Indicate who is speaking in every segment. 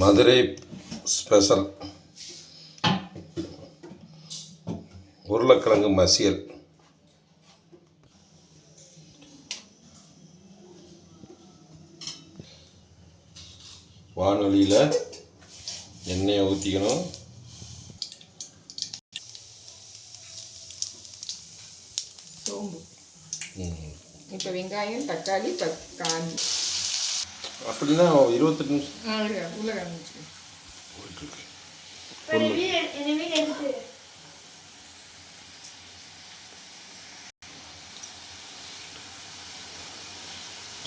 Speaker 1: Madurai special. உருளைக்கிழங்கு மசியல். வானொலியில் எண்ணெயை ஊற்றிக்கணும்
Speaker 2: சோம்பு. இப்போ வெங்காயம் தக்காளி காஞ்சி.
Speaker 1: அப்படின்னா இருபத்தெட்டு நிமிஷம்.
Speaker 2: உள்ள காமிச்சு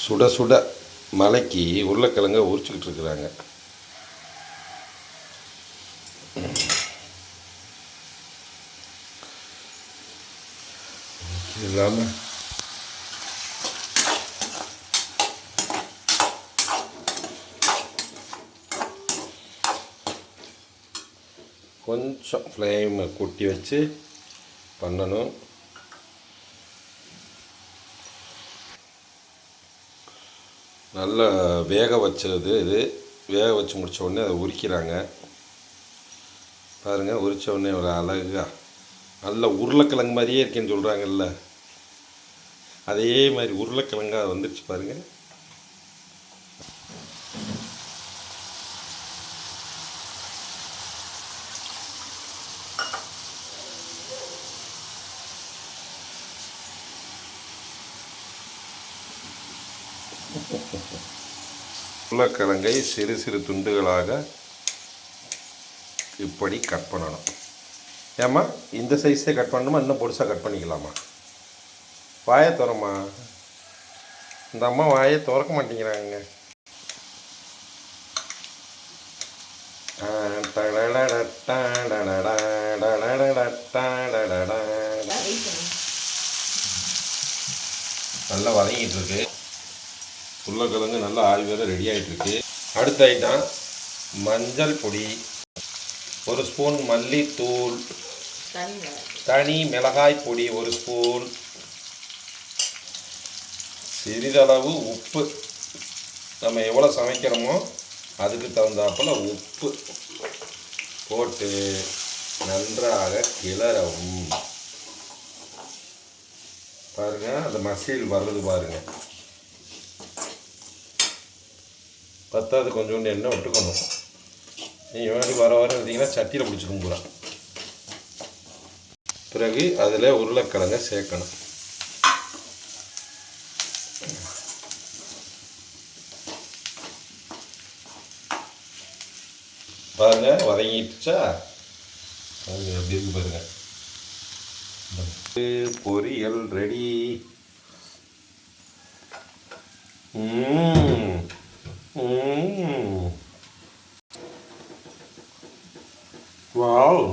Speaker 1: சுட சுட மலைக்கு உருளைக்கிழங்க உரிச்சுக்கிட்டு இருக்கிறாங்க. இல்லாமல் கொஞ்சம் ஃப்ளேமை கூட்டி வச்சு பண்ணணும். நல்லா வேக வச்சது இது. வேக வச்சு முடித்த உடனே அதை உரிக்கிறாங்க. பாருங்கள் உரிச்ச உடனே ஒரு அழகாக நல்ல உருளைக்கிழங்கு மாதிரியே இருக்கேன்னு சொல்கிறாங்கல்ல அதே மாதிரி உருளைக்கிழங்கா வந்துடுச்சு பாருங்கள் உருளைக்கிழங்கை சிறு சிறு துண்டுகளாக இப்படி கட் பண்ணணும். ஏம்மா இந்த சைஸே கட் பண்ணணுமா? இன்னும் பொடிசாக கட் பண்ணிக்கலாமா? வாயை திறம்மா. இந்த அம்மா வாயை திறக்க மாட்டேங்கிறாங்க. ஆ, நல்லா வதங்கிட்டு இருக்கு. உருளைக்கிழங்கு நல்லா ஆவி வேற ரெடி ஆகிட்டுருக்கு அடுத்த ஐட்டம் மஞ்சள் பொடி. ஒரு ஸ்பூன் மல்லித்தூள்.
Speaker 2: தனி
Speaker 1: மிளகாய் பொடி ஒரு ஸ்பூன் சிறிதளவு உப்பு. நம்ம எவ்வளோ சமைக்கிறோமோ அதுக்கு தகுந்தாப்பில் உப்பு போட்டு நன்றாக கிளறவும். பாருங்கள் அந்த மசில் வர்றது பாருங்கள் பத்தாவது கொஞ்சோண்டு எண்ணெய் விட்டுக்கணும். நீங்கள் வர வர இருந்தீங்கன்னா சட்டியில் பிடிச்சிக்கும் பூரா பிறகு அதில் உருளைக்கிழங்க சேர்க்கணும். பாருங்க வதங்கிடுச்சா? அது எப்படி இருக்கு பாருங்க. பொரியல் ரெடி. ம் ம் வாவ்